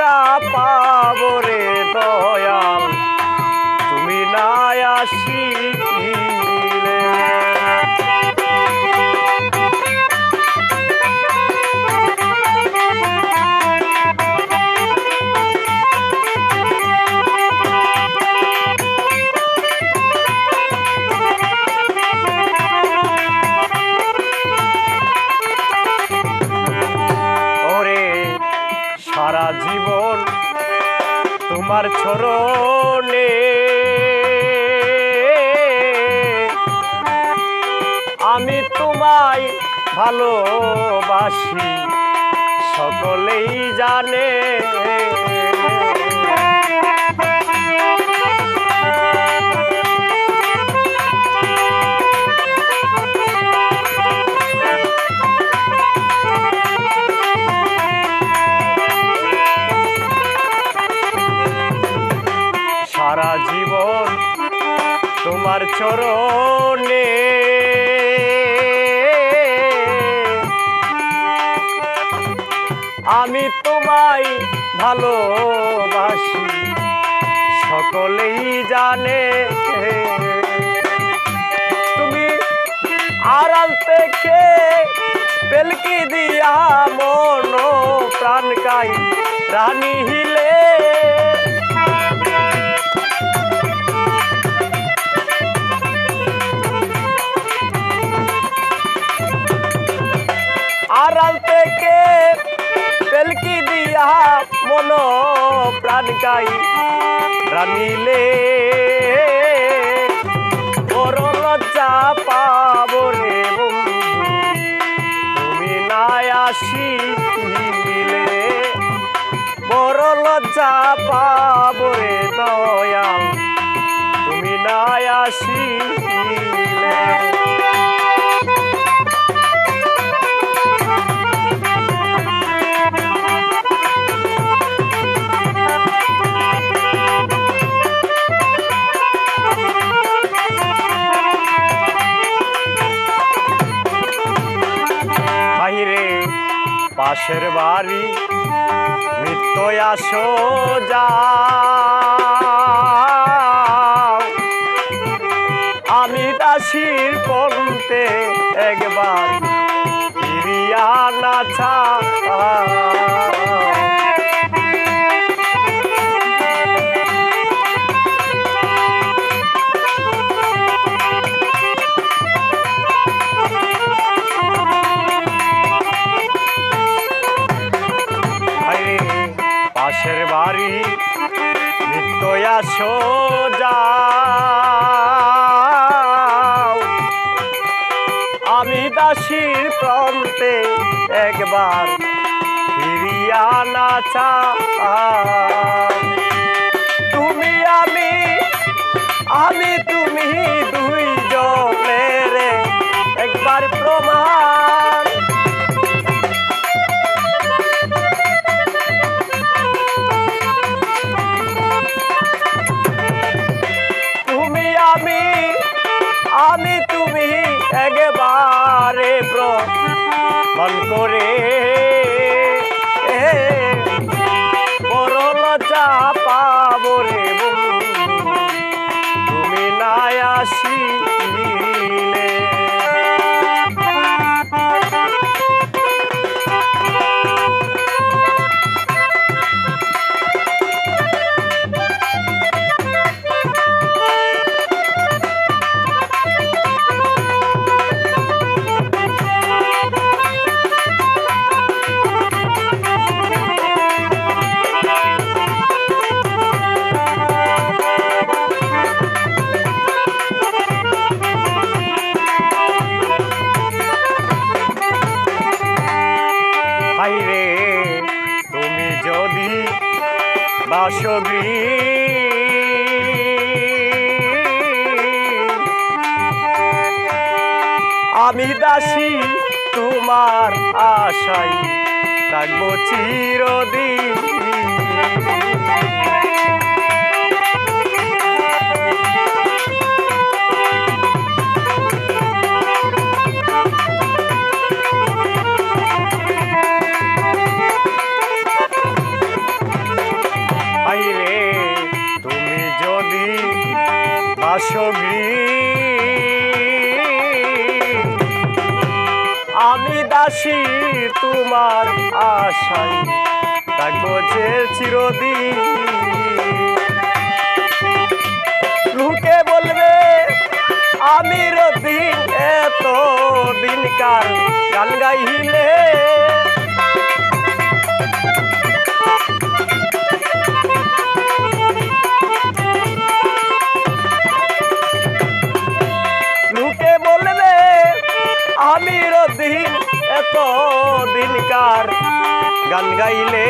লজ্জা পাবো রে তোমার ছরণে আমি তোমায় ভালোবাসি সকলেই জানে। জীবন তোমার চরণে। আমি তোমায় ভালোবাসি, সকলেই জানে। তুমি আড়াল থেকে বেলকি দিয়া মন প্রাণ কাই, রানী হিলে মন প্রাণ গাই রানিলে বড় লজ্জা পাবো তুমি না আসিলে বড় লজ্জা দয়াল। তুমি না আসিলে বাহিরে পাশের বাড়ি নিত্য আসো যা আমি দাসির কমতে একবার ফিরিয়া নাছা দাসীর প্রান্তে একবার ফিরিয়া নাচা তুমি আমি আমি তুমি বাসগৃ আমি দাসী তোমার আশাই থাকব চিরদিন। আমি দাসী তোমার আশাই থাকব যে চিরদিন। রুকে বলবে আমি রদিন এত দিনকার গান গাইলে দিনকার গান গাইলে?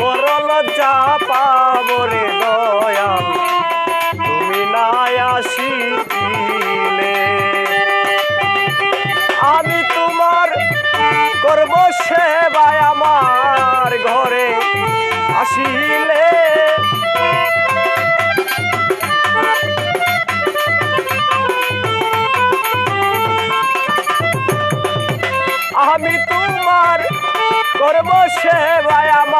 বড় লজ্জা পাবরে দয়াল, তুমি না আসিলে। আমি তোমার করব সেবায় আমার ঘরে আসিলে। সেবায় আমার